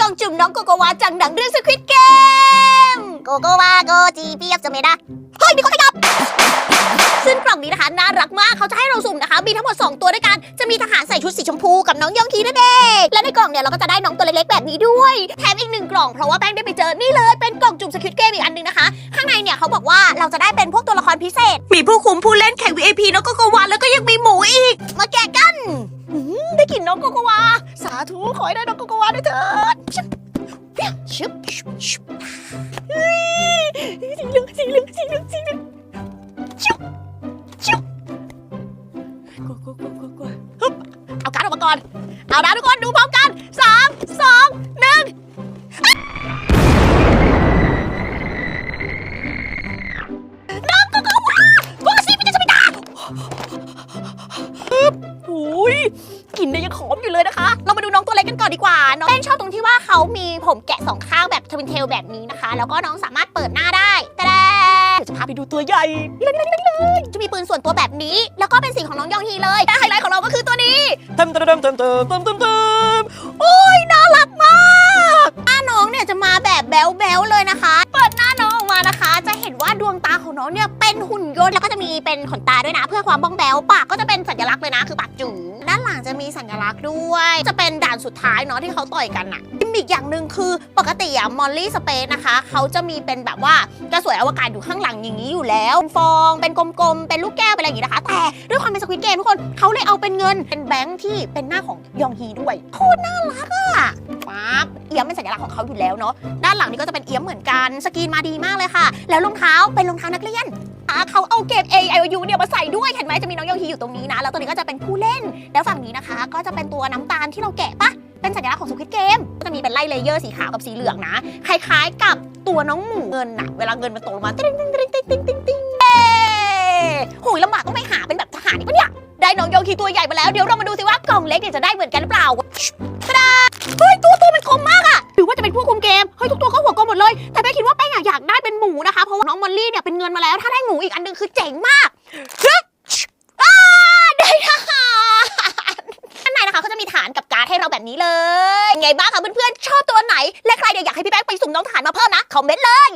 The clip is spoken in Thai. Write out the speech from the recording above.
กล่องจุ่มน้องโกโกวาจากหนังเรื่องสควิตเกมโกโกวาโกจีเปียบจะไม่ได้เฮ้ยมีคนขยับ ซึ่งกล่องนี้นะคะน่ารักมากเขาจะให้เราสุ่มนะคะ มีทั้งหมด 2 ตัวด้วยกัน จะมีทหารใส่ชุดสีชมพูกับน้องยองคีนั่นเองและในกล่องเนี่ยเราก็จะได้น้องตัวเล็กๆแบบนี้ด้วย แถมอีกหนึ่งกล่องเพราะว่าแป้งได้ไปเจอนี่เลยเป็นกล่องจุ่มสควิตเกมอีกอันหนึงนะคะ ข้างในเนี่ยเขาบอกว่าเราจะได้เป็นพวกตัวละครพิเศษ มีผู้คุมผู้เล่นแข่ง VIP น้องโกโกวาแล้วก็ยังมีหมูอีก มาแกะกันอืมได้กลิ่นน้องโกโกวาาธุขอให้ได้น้องโกโกวาด้วยเถิดชิบชิบชิบชิบเฮ้ยสีเหลืองสีเหลืองสีเหลืองสีเหลืองชิบชิบกลัวกลัวกลัวกลัวกลัวฮึบเอาการดออกมาก่อน เอานะทุกคนดูพร้อมกันสามสองหนึ่งน้องโกโกวาโกซีมันจะไม่ได้โอ้ย หินเนี่ยยังหอมอยู่เลยนะคะ เรามาดูน้องตัวเล็กกันก่อนดีกว่า น้องแป้งชอบตรงที่ว่าเขามีผมแกะสองข้างแบบทวินเทลแบบนี้นะคะ แล้วก็น้องสามารถเปิดหน้าได้ แต่เดี๋ยวจะพาไปดูตัวใหญ่เลยจะมีปืนส่วนตัวแบบนี้ แล้วก็เป็นสีของน้องยองฮีเลยแต่ไฮไลท์ของเราก็คือตัวนี้เติมเติมเติมเติมเติมเติมเโอ้ยน่ารักมากอ้าน้องเนี่ยจะมาแบบแบ๊วแบลวเลยนะคะ เปิดหน้าน้องออกมานะคะ จะเห็นว่าดวงตาของน้องเนี่ยเป็นหุ่น แล้วก็จะมีเป็นขนตาด้วยนะ เพื่อความบ้องแบวปากก็จะเป็นสัญลักษณ์เลยนะ คือปากจู๋ด้านหลังจะมีสัญลักษณ์ด้วย จะเป็นด่านสุดท้ายเนาะที่เขาต่อยกันอะกิมมิกอย่างหนึ่งคือปกติอะมอลลี่สเปซนะคะเขาจะมีเป็นแบบว่ากระสวยอวกาศอยู่ข้างหลังอย่างนี้อยู่แล้วเป็นฟองเป็นกลมๆเป็นลูกแก้วเป็นอะไรอย่างนี้นะคะ แต่ด้วยความเป็นสควิตเกมทุกคนเขาเลยเอาเป็นเงินเป็นแบงค์ที่เป็นหน้าของยองฮีด้วยโคตรน่ารักอะปั๊บเอี้ยมเป็นสัญลักษณ์ของเขาอยู่แล้วเนาะด้านหลังนี่ก็จะเป็นเอี้ยมเหมือนกันสกรีนมาดีมากเลยค่ะ แล้วรองเท้าเป็นรองเท้านักเรียน เขาเอาเกม A I O U เนี่ยมาใส่ด้วยเห็นไหมจะมีน้องยองฮีอยู่ตรงนี้นะ แล้วตัวนี้ก็จะเป็นผู้เล่น แล้วฝั่งนี้นะคะ ก็จะเป็นตัวน้ำตาลที่เราแกะปะเป็นสัญลักษณ์ของสควิตเกม ก็จะมีเป็นไล่เลเยอร์สีขาวกับสีเหลืองนะ คล้ายๆกับตัวน้องหมูเงินนะเวลาเงินมันตกลงมาติ๊งติ๊งติ๊งติ๊งติ๊งติ๊งติ๊งเอ้ยลำบากต้องไปหาเป็นแบบทหารอีกปะเนี่ยได้น้องโยคีตัวใหญ่มาแล้วเดี๋ยวเรามาดูสิว่ากล่องเล็กเนี่ยจะได้เหมือนกันหรือเปล่าตะดาเฮ้ยตัวตัวมันคมมากอะหรือว่าจะเป็นผู้คุมเกมเฮ้ยทุกตัวก็หัวกลมหมดเลย แต่แม่คิดว่าแป้งอะอยากได้ ลลี่เนี่ยเป็นเงินมาแล้ว ถ้าได้หมูอีกอันหนึงคือเจ๋งมากได้ทหารข้างในนะคะก็จะมีฐานกับการ์ดให้เราแบบนี้เลยไงบ้างคะเพื่อนๆชอบตัวไหน และใครเดี๋ยอยากให้พี่แป้งไปสุ่มน้องฐานมาเพิ่มนะคอมเมนต์เลย